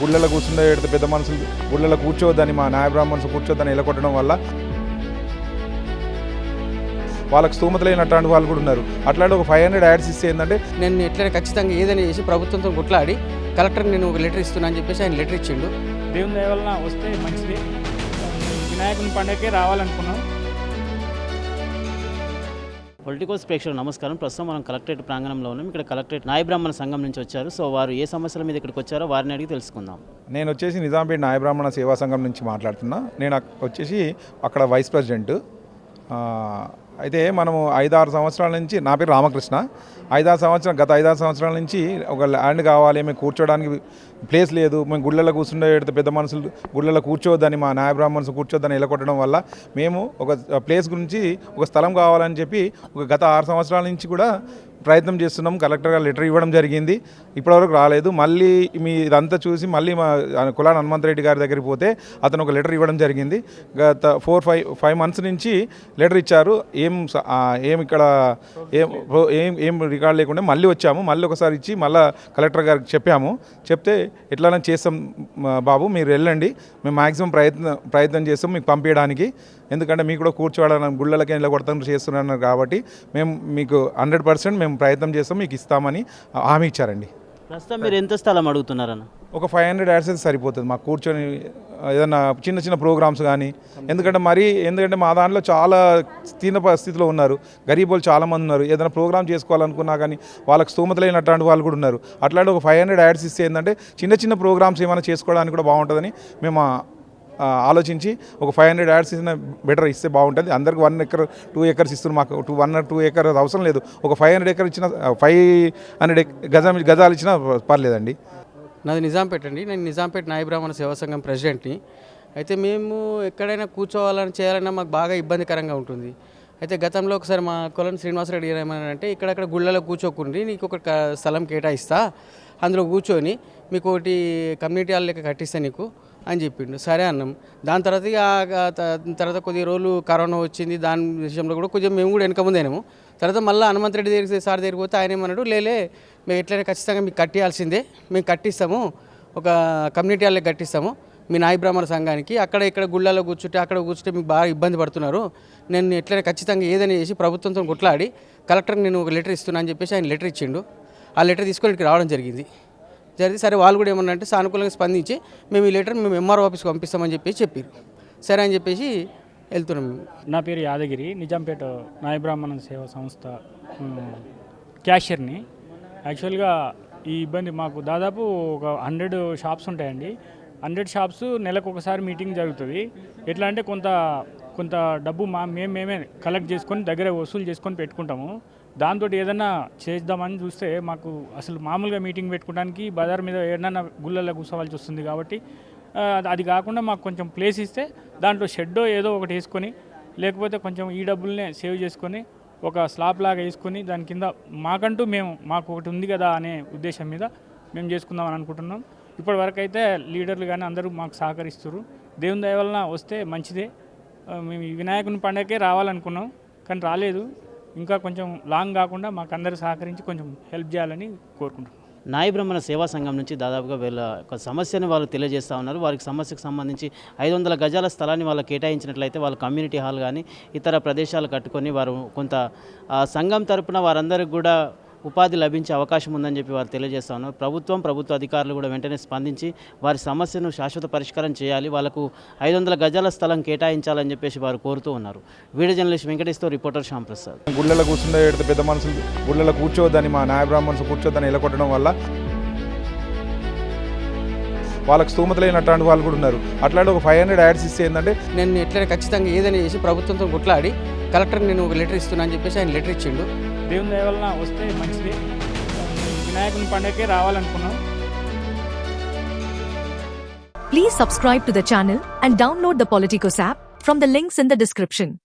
గుళ్ళలో కూర్చుండే పెద్ద మనుషులు గుళ్ళలో కూర్చోవద్దని మా న్యాయ బ్రాహ్మణ్స్ కూర్చోవద్దని ఎలకొట్టడం వల్ల వాళ్ళకి స్థూమత లేనటువంటి వాళ్ళు కూడా ఉన్నారు. అట్లాంటి ఒక ఫైవ్ హండ్రెడ్ యాడ్స్ ఇస్తే ఏంటంటే నేను ఎట్లయినా ఖచ్చితంగా ఏదైనా చేసి ప్రభుత్వంతో కొట్లాడి కలెక్టర్కి నేను ఒక లెటర్ ఇస్తున్నా అని చెప్పేసి ఆయన లెటర్ ఇచ్చిండు. దేవుని వలన వస్తే మంచిది. వినాయకుని పండగకే రావాలనుకున్నాం. పొలిటికల్స్ ప్రేక్షకులు నమస్కారం. ప్రస్తుతం మనం కలెక్టరేట్ ప్రాంగణంలో ఉన్నాం. ఇక్కడ కలెక్టరేట్ నాయ బ్రాహ్మణ సంఘం నుంచి వచ్చారు. సో వారు ఏ సమస్యల మీద ఇక్కడికి వచ్చారో వారిని అడిగి తెలుసుకుందాం. నేను వచ్చేసి నిజాంపేట న్యాయ బ్రాహ్మణ సేవా సంఘం నుంచి మాట్లాడుతున్నా. నేను వచ్చేసి అక్కడ వైస్ ప్రెసిడెంట్. అయితే మనము ఐదారు సంవత్సరాల నుంచి నా పేరు రామకృష్ణ. ఐదారు సంవత్సరాలు గత ఐదారు సంవత్సరాల నుంచి ఒక ల్యాండ్ కావాలి మేము కూర్చోడానికి ప్లేస్ లేదు. మేము గుళ్ళలో కూర్చుండే పెద్ద మనుషులు గుళ్ళలో కూర్చోవద్దని మా న్యాయ బ్రాహ్మణ్స్ కూర్చోవద్దని ఎలకొట్టడం వల్ల మేము ఒక ప్లేస్ గురించి ఒక స్థలం కావాలని చెప్పి ఒక గత ఆరు సంవత్సరాల నుంచి కూడా ప్రయత్నం చేస్తున్నాం. కలెక్టర్ గారు లెటర్ ఇవ్వడం జరిగింది. ఇప్పటివరకు రాలేదు. మళ్ళీ మీ ఇదంతా చూసి మళ్ళీ మా కులాన హనుమంతరెడ్డి గారి దగ్గరికి పోతే అతను ఒక లెటర్ ఇవ్వడం జరిగింది. గత ఫోర్ ఫైవ్ ఫైవ్ మంత్స్ నుంచి లెటర్ ఇచ్చారు. ఏం ఏం ఇక్కడ ఏం ఏం ఏం రికార్డ్ లేకుండా మళ్ళీ వచ్చాము. మళ్ళీ ఒకసారి ఇచ్చి మళ్ళీ కలెక్టర్ గారికి చెప్పాము. చెప్తే ఎట్లైనా చేస్తాం బాబు మీరు వెళ్ళండి. మేము మ్యాక్సిమం ప్రయత్నం ప్రయత్నం చేస్తాం మీకు పంపించడానికి. ఎందుకంటే మీకు కూడా కూర్చోవడానికి గుళ్ళకి ఇలా కొడతాం చేస్తున్నారు కాబట్టి మేము మీకు హండ్రెడ్ పర్సెంట్ మేము ప్రయత్నం చేస్తాం మీకు ఇస్తామని హామీ ఇచ్చారండి. ప్రస్తుతం మీరు ఎంత స్థలం అడుగుతున్నారన్న? ఒక ఫైవ్ హండ్రెడ్ యాడ్స్ అయితే సరిపోతుంది. మాకు కూర్చొని ఏదైనా చిన్న చిన్న ప్రోగ్రామ్స్ కానీ ఎందుకంటే మరీ ఎందుకంటే మా దాంట్లో చాలా తీన పరిస్థితిలో ఉన్నారు. గరీబులు చాలామంది ఉన్నారు. ఏదైనా ప్రోగ్రామ్ చేసుకోవాలనుకున్నా కానీ వాళ్ళకి స్థూమత లేనటువంటి వాళ్ళు కూడా ఉన్నారు. అట్లాంటి ఒక ఫైవ్ హండ్రెడ్ యాడ్స్ ఇస్తే ఏంటంటే చిన్న చిన్న ప్రోగ్రామ్స్ ఏమైనా చేసుకోవడానికి కూడా బాగుంటుందని మేము ఆలోచించి ఒక ఫైవ్ హండ్రెడ్ యాడ్స్ ఇచ్చిన బెటర్ ఇస్తే బాగుంటుంది. అందరికి వన్ ఎకర్ టూ ఎకర్స్ ఇస్తున్నారు మాకు. టూ వన్ టూ ఎకర్ అవసరం లేదు. ఒక ఫైవ్ హండ్రెడ్ ఎకర్ ఇచ్చిన ఫైవ్ హండ్రెడ్ గజం గజాలు ఇచ్చినా పర్లేదండి. నాది నిజాంపేట అండి నేను నిజాంపేట నాయ బ్రాహ్మణ సేవా సంఘం ప్రెసిడెంట్ని. అయితే మేము ఎక్కడైనా కూర్చోవాలని చేయాలన్నా మాకు బాగా ఇబ్బందికరంగా ఉంటుంది. అయితే గతంలో ఒకసారి మా కొలను శ్రీనివాసరెడ్డి గారు ఏమన్నారంటే ఇక్కడక్కడ గుళ్ళలో కూర్చోకుండి నీకు ఒక స్థలం కేటాయిస్తా. అందులో కూర్చొని మీకు ఒకటి కమ్యూనిటీ హాల్ లెక్క కట్టిస్తా నీకు. అని చెప్పిండు. సరే అన్నాం. దాని తర్వాత ఇక తర్వాత కొద్ది రోజులు కరోనా వచ్చింది దాని విషయంలో కూడా కొంచెం మేము కూడా వెనక ముందేనేమో తర్వాత మళ్ళీ హనుమంతరెడ్డి దగ్గరికి సార్ దగ్గరికి పోతే ఆయన ఏమన్నాడు లేలే మేము ఎట్లయినా ఖచ్చితంగా మీకు కట్టియాల్సిందే మేము కట్టిస్తాము ఒక కమ్యూనిటీ వాళ్ళకి కట్టిస్తాము మీ నాయ బ్రాహ్మణ సంఘానికి అక్కడ ఇక్కడ గుళ్ళలో కూర్చుంటే అక్కడ కూర్చుంటే మీకు బాగా ఇబ్బంది పడుతున్నారు నేను ఎట్లయినా ఖచ్చితంగా ఏదైనా చేసి ప్రభుత్వంతో కొట్లాడి కలెక్టర్కి నేను ఒక లెటర్ ఇస్తున్నా అని చెప్పేసి ఆయన లెటర్ ఇచ్చిండు. ఆ లెటర్ తీసుకొని ఇక్కడికి రావడం జరిగింది. జరిగి సరే వాళ్ళు కూడా ఏమన్నా అంటే సానుకూలంగా స్పందించి మేము ఈ లెటర్ మేము ఎంఆర్ఓ ఆఫీస్కి పంపిస్తామని చెప్పేసి చెప్పారు సరే అని చెప్పేసి వెళ్తున్నాం మేము. నా పేరు యాదగిరి నిజాంపేట నాయ బ్రాహ్మణ సేవా సంస్థ క్యాషియర్ని. యాక్చువల్గా ఈ ఇబ్బంది మాకు దాదాపు ఒక హండ్రెడ్ షాప్స్ ఉంటాయండి. హండ్రెడ్ షాప్స్ నెలకు ఒకసారి మీటింగ్ జరుగుతుంది. ఎట్లా అంటే కొంత కొంత డబ్బు మా మేము మేమే కలెక్ట్ చేసుకొని దగ్గర వసూలు చేసుకొని పెట్టుకుంటాము. దాంతో ఏదన్నా చేద్దామని చూస్తే మాకు అసలు మామూలుగా మీటింగ్ పెట్టుకోవడానికి బజార్ మీద ఏదన్నా గుళ్ళల్లో కూర్చోవాల్సి వస్తుంది కాబట్టి అది కాకుండా మాకు కొంచెం ప్లేస్ ఇస్తే దాంట్లో షెడ్డో ఏదో ఒకటి వేసుకొని లేకపోతే కొంచెం ఈ డబ్బుల్నే సేవ్ చేసుకొని ఒక స్లాబ్ లాగా వేసుకొని దాని కింద మాకంటూ మేము మాకు ఒకటి ఉంది కదా అనే ఉద్దేశం మీద మేము చేసుకుందామని అనుకుంటున్నాం. ఇప్పటి వరకు అయితే లీడర్లు కానీ అందరూ మాకు సహకరిస్తారు దేవుని దయ వలన వస్తే మంచిదే. మేము వినాయకుని పండగకే రావాలనుకున్నాం కానీ రాలేదు. ఇంకా కొంచెం లాంగ్ కాకుండా మాకు అందరూ సహకరించి కొంచెం హెల్ప్ చేయాలని కోరుకుంటున్నాం. నాయ బ్రహ్మణ సేవా సంఘం నుంచి దాదాపుగా వీళ్ళ ఒక సమస్యను వాళ్ళు తెలియజేస్తూ ఉన్నారు. వారికి సమస్యకు సంబంధించి ఐదు వందల గజాల స్థలాన్ని వాళ్ళు కేటాయించినట్లయితే వాళ్ళ కమ్యూనిటీ హాల్ కానీ ఇతర ప్రదేశాలు కట్టుకొని వారు కొంత సంఘం తరపున వారందరికీ కూడా ఉపాధి లభించే అవకాశం ఉందని చెప్పి వారు తెలియజేస్తా ఉన్నారు. ప్రభుత్వం ప్రభుత్వ అధికారులు కూడా వెంటనే స్పందించి వారి సమస్యను శాశ్వత పరిష్కారం చేయాలి వాళ్ళకు ఐదు వందల గజాల స్థలం కేటాయించాలని చెప్పేసి వారు కోరుతూ ఉన్నారు. Video journalist Venkateswara reporter Shyam Prasad గుళ్ళలో కూర్చుండే పెద్ద మనుషులు గుళ్ళలో కూర్చోవద్దని మా న్యాయ బ్రాహ్మణ్స్ కూర్చోవద్దని ఎలకొట్టడం వల్ల వాళ్ళకి స్థూమత లేనటువంటి వాళ్ళు కూడా ఉన్నారు. అట్లాంటి ఒక ఫైవ్ హండ్రెడ్ యాడ్స్ ఇస్తే ఏంటంటే నేను ఎట్లయినా ఖచ్చితంగా ఏదైనా చేసి ప్రభుత్వంతో కొట్లాడి కలెక్టర్కి నేను ఒక లెటర్ ఇస్తున్నా అని చెప్పేసి ఆయన లెటర్ ఇచ్చిండు. దేవుని దయ వలన వస్తే మంచిదే వినాయకుని పండగకే రావాలనుకున్నాం Please subscribe to the channel and download the Politicos app from the links in the description.